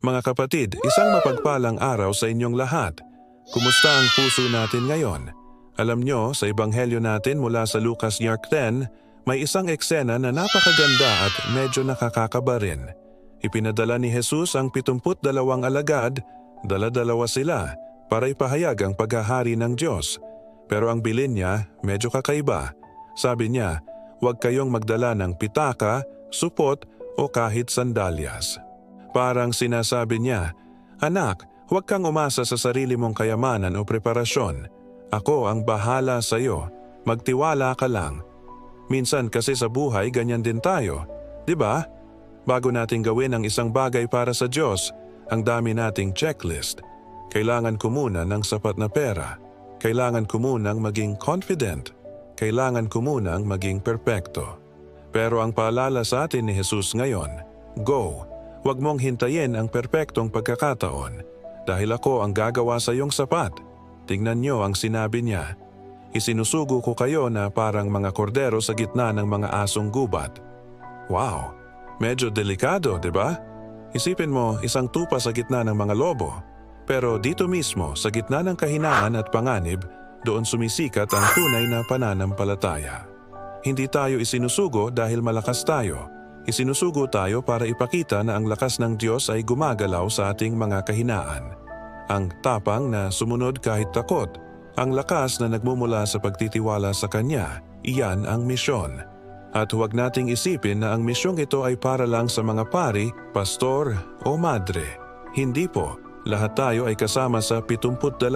Mga kapatid, isang mapagpalang araw sa inyong lahat. Kumusta ang puso natin ngayon? Alam nyo, sa ebanghelyo natin mula sa Lucas Yark 10, may isang eksena na napakaganda at medyo nakakakaba rin. Ipinadala ni Jesus ang 72 alagad, dala-dalawa sila, para ipahayag ang paghahari ng Diyos. Pero ang bilin niya, medyo kakaiba. Sabi niya, huwag kayong magdala ng pitaka, supot o kahit sandalyas. Parang sinasabi niya, Anak, huwag kang umasa sa sarili mong kayamanan o preparasyon. Ako ang bahala sa iyo. Magtiwala ka lang. Minsan kasi sa buhay ganyan din tayo, 'di ba? Bago nating gawin ang isang bagay para sa Diyos, ang dami nating checklist. Kailangan ko muna ng sapat na pera. Kailangan ko munang maging confident. Kailangan ko munang maging perpekto. Pero ang paalala sa atin ni Jesus ngayon, Go! Huwag mong hintayin ang perpektong pagkakataon dahil ako ang gagawa sa iyong sapat. Tingnan niyo ang sinabi niya. Isinusugo ko kayo na parang mga kordero sa gitna ng mga asong gubat. Wow! Medyo delikado, di ba? Isipin mo isang tupa sa gitna ng mga lobo. Pero dito mismo, sa gitna ng kahinaan at panganib, doon sumisikat ang tunay na pananampalataya. Hindi tayo isinusugo dahil malakas tayo. Isinusugo tayo para ipakita na ang lakas ng Diyos ay gumagalaw sa ating mga kahinaan. Ang tapang na sumunod kahit takot, ang lakas na nagmumula sa pagtitiwala sa Kanya, iyan ang misyon. At huwag nating isipin na ang misyong ito ay para lang sa mga pari, pastor o madre. Hindi po, lahat tayo ay kasama sa 72.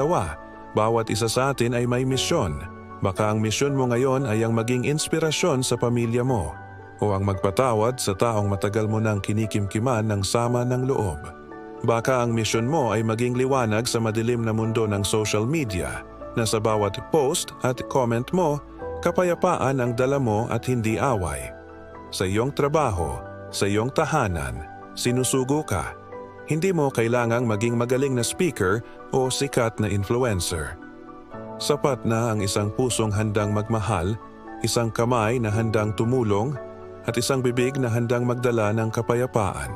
Bawat isa sa atin ay may misyon. Baka ang misyon mo ngayon ay ang maging inspirasyon sa pamilya mo o ang magpatawad sa taong matagal mo nang kinikimkiman ng sama ng loob. Baka ang misyon mo ay maging liwanag sa madilim na mundo ng social media na sa bawat post at comment mo, kapayapaan ang dala mo at hindi away. Sa iyong trabaho, sa iyong tahanan, sinusugo ka. Hindi mo kailangang maging magaling na speaker o sikat na influencer. Sapat na ang isang pusong handang magmahal, isang kamay na handang tumulong, at isang bibig na handang magdala ng kapayapaan.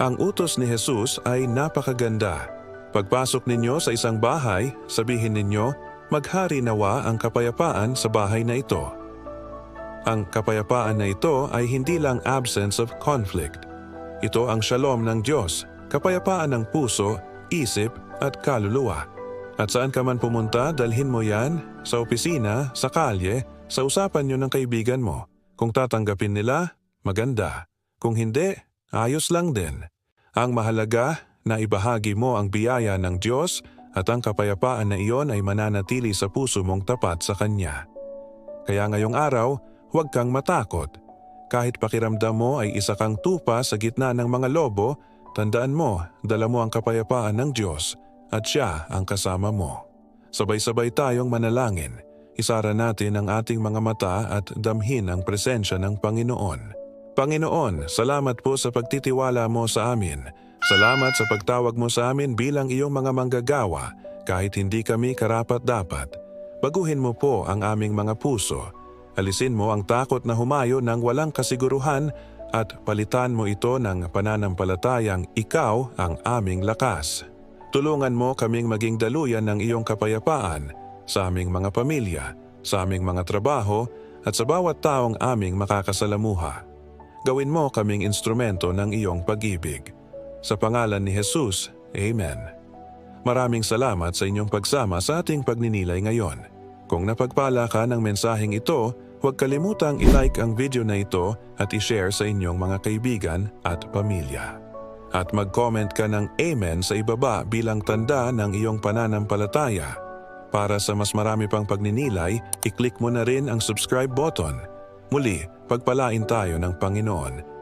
Ang utos ni Jesus ay napakaganda. Pagpasok ninyo sa isang bahay, sabihin ninyo, maghari nawa ang kapayapaan sa bahay na ito. Ang kapayapaan na ito ay hindi lang absence of conflict. Ito ang shalom ng Diyos, kapayapaan ng puso, isip at kaluluwa. At saan ka man pumunta, dalhin mo yan, sa opisina, sa kalye, sa usapan nyo ng kaibigan mo. Kung tatanggapin nila, maganda. Kung hindi, ayos lang din. Ang mahalaga na ibahagi mo ang biyaya ng Diyos at ang kapayapaan na iyon ay mananatili sa puso mong tapat sa Kanya. Kaya ngayong araw, huwag kang matakot. Kahit pakiramdam mo ay isa kang tupa sa gitna ng mga lobo, tandaan mo, dala mo ang kapayapaan ng Diyos at Siya ang kasama mo. Sabay-sabay tayong manalangin. Isara natin ang ating mga mata at damhin ang presensya ng Panginoon. Panginoon, salamat po sa pagtitiwala mo sa amin. Salamat sa pagtawag mo sa amin bilang iyong mga manggagawa kahit hindi kami karapat-dapat. Baguhin mo po ang aming mga puso. Alisin mo ang takot na humayo ng walang kasiguruhan at palitan mo ito ng pananampalatayang ikaw ang aming lakas. Tulungan mo kaming maging daluyan ng iyong kapayapaan sa aming mga pamilya, sa aming mga trabaho at sa bawat taong aming makakasalamuha. Gawin mo kaming instrumento ng iyong pag-ibig. Sa pangalan ni Jesus, Amen. Maraming salamat sa inyong pagsama sa ating pagninilay ngayon. Kung napagpala ka ng mensaheng ito, huwag kalimutang i-like ang video na ito at i-share sa inyong mga kaibigan at pamilya. At mag-comment ka ng Amen sa ibaba bilang tanda ng iyong pananampalataya. Para sa mas marami pang pagninilay, i-click mo na rin ang subscribe button. Muli, pagpalain tayo ng Panginoon